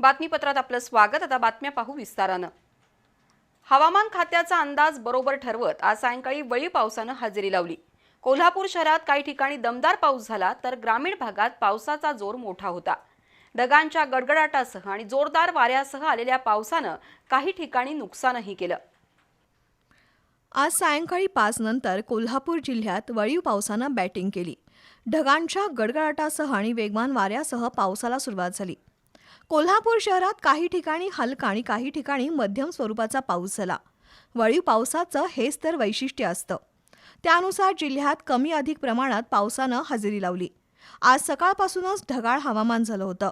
बातमीपत्रात आपलं स्वागत. आता बातम्या पाहू विस्तारानं. हवामान खात्याचा अंदाज बरोबर ठरवत आज सायंकाळी वळी पावसानं हजेरी लावली. कोल्हापूर शहरात काही ठिकाणी दमदार पाऊस झाला तर ग्रामीण भागात पावसाचा जोर मोठा होता. ढगांच्या गडगडाटासह आणि जोरदार वाऱ्यासह आलेल्या पावसानं काही ठिकाणी नुकसानही केलं. आज सायंकाळी पाच नंतर कोल्हापूर जिल्ह्यात वळीव पावसानं बॅटिंग केली. ढगांच्या गडगडाटासह आणि वेगवान वाऱ्यासह पावसाला सुरुवात झाली. कोल्हापूर शहरात काही ठिकाणी हलका आणि काही ठिकाणी मध्यम स्वरूपाचा पाऊस झाला. वळीव पावसाचं हेच तर वैशिष्ट्य असतं. त्यानुसार जिल्ह्यात कमी अधिक प्रमाणात पावसानं हजेरी लावली. आज सकाळपासूनच ढगाळ हवामान झालं होतं.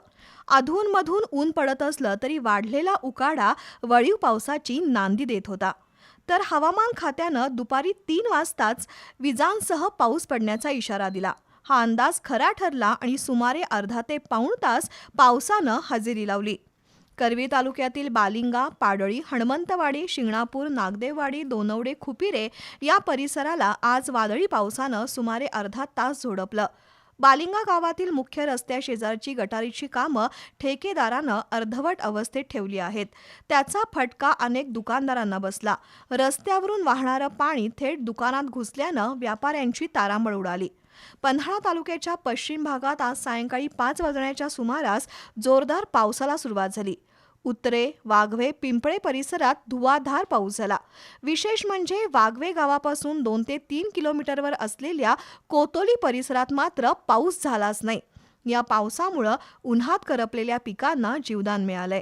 अधूनमधून ऊन पडत असलं तरी वाढलेला उकाडा वळीव पावसाची नांदी देत होता. तर हवामान खात्यानं दुपारी तीन वाजताच विजांसह पाऊस पडण्याचा इशारा दिला. हा अंदाज खरा ठरला आणि सुमारे अर्धा ते पाऊण तास पावसानं हजेरी लावली. करवी तालुक्यातील बालिंगा पाडळी हणमंतवाडी शिंगणापूर नागदेववाडी दोनवडे खुपिरे या परिसराला आज वादळी पावसानं सुमारे अर्धा तास झोडपलं. बालिंगा गावातील मुख्य रस्त्या शेजारची गटारीची कामं ठेकेदारानं अर्धवट अवस्थेत ठेवली आहेत. त्याचा फटका अनेक दुकानदारांना बसला. रस्त्यावरून वाहणारं पाणी थेट दुकानात घुसल्यानं व्यापाऱ्यांची तारांबळ उडाली. पन्हाळा तालुक्याच्या पश्चिम भागात आज सायंकाळी पाच वाजण्याच्या सुमारास जोरदार पावसाला सुरुवात झाली. उतरे वाघवे पिंपळे परिसरात धुवाधार पाऊस झाला. विशेष म्हणजे वाघवे गावापासून दोन ते तीन किलोमीटरवर असलेल्या कोतोली परिसरात मात्र पाऊस झालाच नाही. या पावसामुळं उन्हात करपलेल्या पिकांना जीवदान मिळालंय.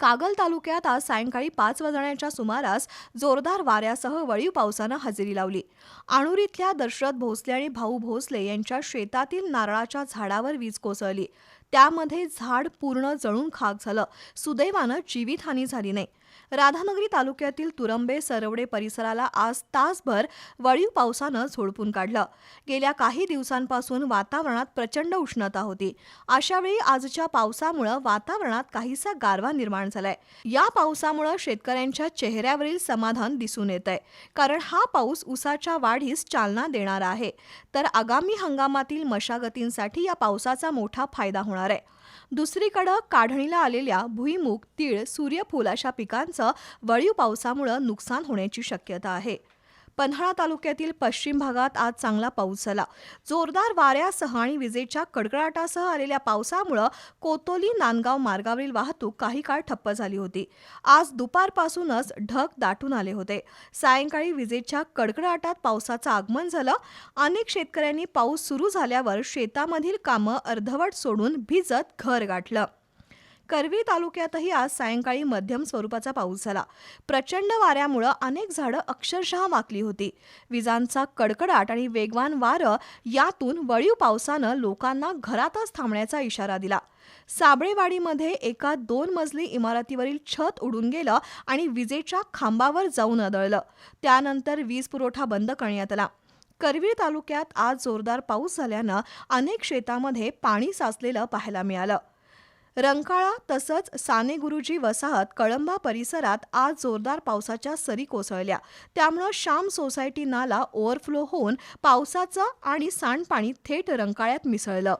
कागल तालुक्यात आज सायंकाळी पाच वाजण्याच्या सुमारास जोरदार वाऱ्यासह वळीव पावसानं हजेरी लावली. आणूर इथल्या दशरथ भोसले आणि भाऊ भोसले यांच्या शेतातील नारळाच्या झाडावर वीज कोसळली. त्यामध्ये झाड पूर्ण जळून खाक झालं. सुदैवानं जीवितहानी झाली नाही. राधानगरी तालुक्यातील तुरंबे सरवडे परिसराला आज तासभर वळीव पावसानं झोडपून काढलं. गेल्या काही दिवसांपासून वातावरणात प्रचंड उष्णता होती. अशावेळी आजच्या पावसामुळं वातावरणात काहीसा गारवा निर्माण झालाय. या पावसामुळं शेतकऱ्यांच्या चेहऱ्यावरील समाधान दिसून येत आहे कारण हा पाऊस ऊसाच्या वाढीस चालना देणारा आहे. तर आगामी हंगामातील मशागतींसाठी या पावसाचा मोठा फायदा होणार आहे. दुसरीकडं काढणीला आलेल्या भुईमूग तीळ सूर्यफूल अशा पिकांचं वळीव पावसामुळं नुकसान होण्याची शक्यता आहे. पन्हाळा तालुक्यातील पश्चिम भागात आज चांगला पाऊस झाला. जोरदार वाऱ्यासह आणि विजेच्या कडकडाटासह आलेल्या पावसामुळं कोतोली नांदगाव मार्गावरील वाहतूक काही काळ ठप्प झाली होती. आज दुपारपासूनच ढग दाटून आले होते. सायंकाळी विजेच्या कडकडाटात पावसाचं आगमन झालं. अनेक शेतकऱ्यांनी पाऊस सुरू झाल्यावर शेतामधील कामं अर्धवट सोडून भिजत घर गाठलं. करवी तालुक्यातही आज सायंकाळी मध्यम स्वरूपाचा पाऊस झाला. प्रचंड वाऱ्यामुळं अनेक झाडं अक्षरशः वाकली होती. विजांचा कडकडाट आणि वेगवान वारं यातून वळीव पावसानं लोकांना घरातच थांबण्याचा इशारा दिला. साबळेवाडीमध्ये एका दोन मजली इमारतीवरील छत उडून गेलं आणि विजेच्या खांबावर जाऊन आदळलं. त्यानंतर वीज पुरवठा बंद करण्यात आला. करवीर तालुक्यात आज जोरदार पाऊस झाल्यानं अनेक शेतामध्ये पाणी साचलेलं पाहायला मिळालं. रंकाळा तसंच साने गुरुजी वसाहत कळंबा परिसरात आज जोरदार पावसाच्या सरी कोसळल्या. त्यामुळं श्याम सोसायटी नाला ओव्हरफ्लो होऊन पावसाचं आणि सांडपाणी थेट रंकाळ्यात मिसळलं.